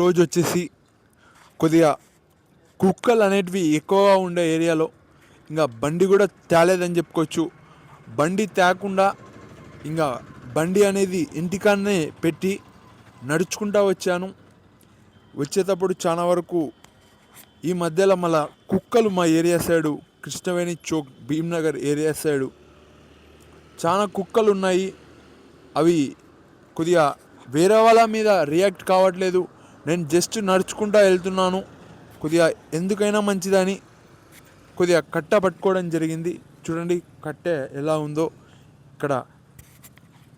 రోజు వచ్చేసి కొద్దిగా కుక్కలు అనేటివి ఎక్కువగా ఉండే ఏరియాలో ఇంకా బండి కూడా తేలేదని చెప్పుకోవచ్చు. బండి తేకుండా ఇంకా బండి అనేది ఇంటికాన్నే పెట్టి నడుచుకుంటా వచ్చాను. వచ్చేటప్పుడు చాలా వరకు ఈ మధ్యలో మళ్ళా కుక్కలు మా area side Krishnaveni Chowk Bhimnagar area side చాలా కుక్కలు ఉన్నాయి అవి కొద్దిగా వేరే వాళ్ళ మీద రియాక్ట్ కావట్లేదు. నేను జస్ట్ నడుచుకుంటా వెళ్తున్నాను. కొద్దిగా ఎందుకైనా మంచిదని. కొద్దిగా కట్ట పట్టుకోవడం జరిగింది. చూడండి కట్టె ఎలా ఉందో. ఇక్కడ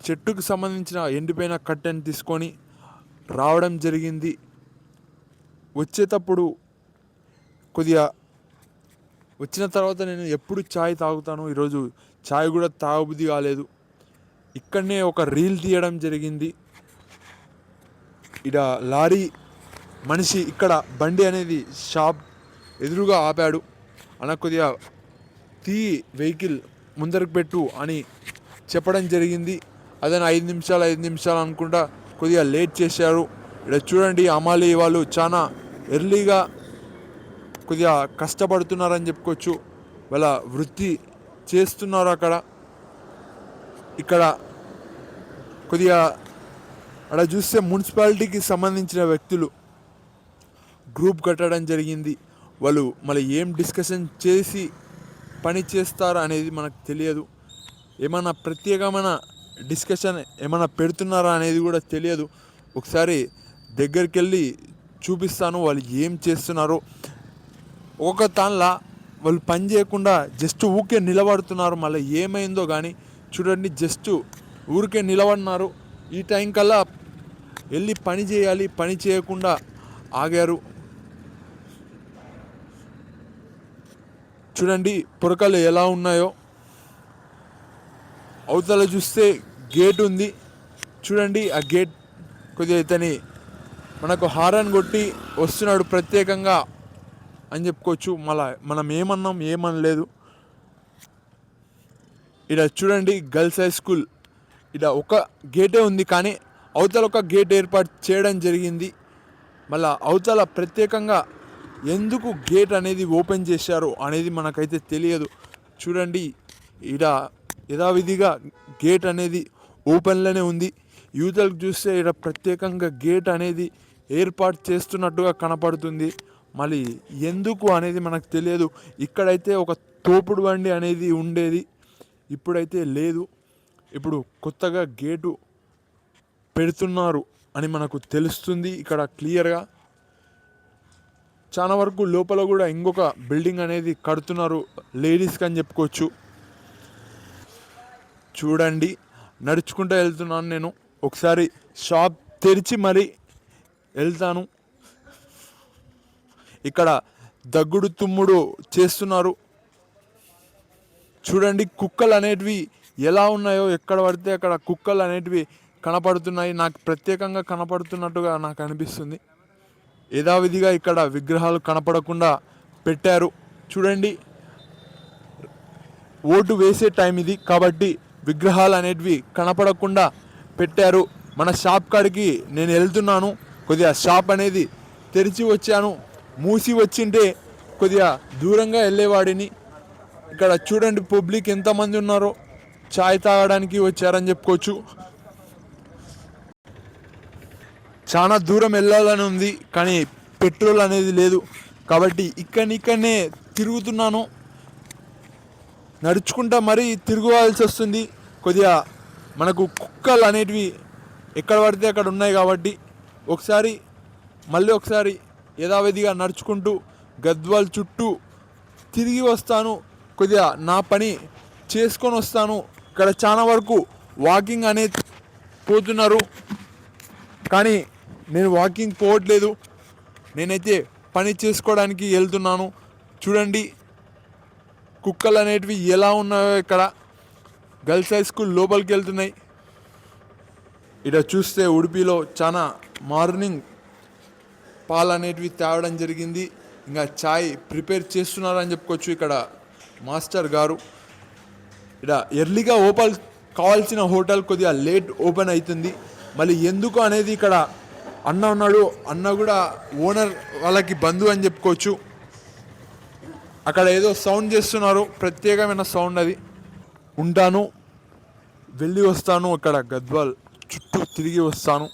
చెట్టుకు సంబంధించిన ఎండిపోయిన కట్టెని తీసుకొని రావడం జరిగింది. వచ్చేటప్పుడు కొద్దిగా వచ్చిన తర్వాత నేను ఎప్పుడు ఛాయ్ తాగుతాను ఈరోజు ఛాయ్ కూడా తాగబుద్ధి కాలేదు. ఇక్కడనే ఒక రీల్ తీయడం జరిగింది. ఇడ లారీ మనిషి ఇక్కడ బండి అనేది షాప్ ఎదురుగా ఆపాడు. అలా కొద్దిగా తీ వెహికల్ ముందరకు పెట్టు అని చెప్పడం జరిగింది. అదే ఐదు నిమిషాలు ఐదు నిమిషాలు అనుకుంటా కొద్దిగా లేట్ చేశారు. ఇక్కడ చూడండి అమాలి వాళ్ళు చాలా ఎర్లీగా కొద్దిగా కష్టపడుతున్నారని చెప్పుకోవచ్చు. వాళ్ళ వృత్తి చేస్తున్నారు అక్కడ. ఇక్కడ కొద్దిగా అక్కడ చూస్తే మున్సిపాలిటీకి సంబంధించిన వ్యక్తులు గ్రూప్ కట్టడం జరిగింది. వాళ్ళు మళ్ళీ ఏం డిస్కషన్ చేసి పని చేస్తారు అనేది మనకు తెలియదు. ఏమైనా ప్రత్యేకమైన డిస్కషన్ ఏమైనా పెడుతున్నారా అనేది కూడా తెలియదు. ఒకసారి దగ్గరికి వెళ్ళి చూపిస్తాను వాళ్ళు ఏం చేస్తున్నారో. ఒక్కొక్క తాన్లా వాళ్ళు పని చేయకుండా జస్ట్ ఊరికే నిలబడుతున్నారు. మళ్ళీ ఏమైందో కానీ చూడండి జస్ట్ ఊరికే నిలబడినారు. ఈ టైం కల్లా వెళ్ళి పని చేయాలి. పని చేయకుండా ఆగారు. చూడండి పొరకలు ఎలా ఉన్నాయో. అవతల చూస్తే గేట్ ఉంది. చూడండి ఆ గేట్ కొద్దిగా ఇతని మనకు హారన్ కొట్టి వస్తున్నాడు ప్రత్యేకంగా అని చెప్పుకోవచ్చు. మళ్ళా మనం ఏమన్నాం ఏమనలేదు. ఇక్కడ చూడండి గర్ల్స్ హై స్కూల్. ఇక్కడ ఒక గేటే ఉంది కానీ అవతల ఒక గేట్ ఏర్పాటు చేయడం జరిగింది. మళ్ళా అవతల ప్రత్యేకంగా ఎందుకు గేట్ అనేది ఓపెన్ చేశారు అనేది మనకైతే తెలియదు. చూడండి ఈడ యథావిధిగా గేట్ అనేది ఓపెన్లోనే ఉంది. యూతలకు చూస్తే ఇక్కడ ప్రత్యేకంగా గేట్ అనేది ఏర్పాటు చేస్తున్నట్టుగా కనపడుతుంది. మళ్ళీ ఎందుకు అనేది మనకు తెలియదు. ఇక్కడైతే ఒక తోపుడు బండి అనేది ఉండేది. ఇప్పుడైతే లేదు. ఇప్పుడు కొత్తగా గేటు పెడుతున్నారు అని మనకు తెలుస్తుంది. ఇక్కడ క్లియర్గా చాలా వరకు లోపల కూడా ఇంకొక బిల్డింగ్ అనేది కడుతున్నారు. లేడీస్కి అని చెప్పుకోవచ్చు. చూడండి నడుచుకుంటూ వెళ్తున్నాను నేను. ఒకసారి షాప్ తెరిచి మరి వెళ్తాను. ఇక్కడ దగ్గుడు తుమ్ముడు చేస్తున్నారు. చూడండి కుక్కలు అనేటివి ఎలా ఉన్నాయో ఎక్కడ పడితే అక్కడ కుక్కలు అనేటివి కనపడుతున్నాయి. నాకు ప్రత్యేకంగా కనపడుతున్నట్టుగా నాకు అనిపిస్తుంది. యథావిధిగా ఇక్కడ విగ్రహాలు కనపడకుండా పెట్టారు. చూడండి. ఓటు వేసే టైం ఇది కాబట్టి విగ్రహాలు అనేటివి కనపడకుండా పెట్టారు. మన షాప్ కాడికి నేను వెళ్తున్నాను. కొద్దిగా షాప్ అనేది తెరిచి వచ్చాను. మూసి వచ్చింటే కొద్దిగా దూరంగా వెళ్ళేవాడిని. ఇక్కడ చూడండి పబ్లిక్ ఎంతమంది ఉన్నారో. చాయ్ తాగడానికి వచ్చారని చెప్పుకోవచ్చు. చాలా దూరం వెళ్ళాలని ఉంది కానీ పెట్రోల్ అనేది లేదు. కాబట్టి ఇక్కడిని తిరుగుతున్నాను. నడుచుకుంటా మరీ తిరుగువాల్సి వస్తుంది. కొద్దిగా మనకు కుక్కలు అనేటివి ఎక్కడ పడితే అక్కడ ఉన్నాయి కాబట్టి ఒకసారి మళ్ళీ ఒకసారి యథావిధిగా నడుచుకుంటూ గద్వాల్ చుట్టూ తిరిగి వస్తాను. కొద్దిగా నా పని చేసుకొని వస్తాను. ఇక్కడ చాలా వరకు వాకింగ్ అనేది పోతున్నారు. కానీ నేను వాకింగ్ పోవట్లేదు. నేనైతే పని చేసుకోవడానికి వెళ్తున్నాను. చూడండి కుక్కలు అనేటివి ఎలా ఉన్నాయో ఇక్కడ. గర్ల్స్ హై స్కూల్ లోపలికి వెళ్తున్నాయి. ఇక్కడ చూస్తే ఉడిపిలో చాలా మార్నింగ్ పాలు అనేటివి తేవడం జరిగింది. ఇంకా చాయ్ ప్రిపేర్ చేస్తున్నారని చెప్పుకోవచ్చు ఇక్కడ మాస్టర్ గారు. ఇక్కడ ఎర్లీగా ఓపెన్ కావాల్సిన హోటల్ కొద్దిగా లేట్ ఓపెన్ అవుతుంది. మళ్ళీ ఎందుకు అనేది ఇక్కడ అన్న ఉన్నాడు. అన్న కూడా ఓనర్ వాళ్ళకి బంధువు అని చెప్పుకోవచ్చు. అక్కడ ఏదో సౌండ్ చేస్తున్నారు. ప్రత్యేకమైన సౌండ్ అది. ఉంటాను. వెళ్ళి వస్తాను అక్కడ గద్వాల్. చుట్టూ తిరిగి వస్తాను.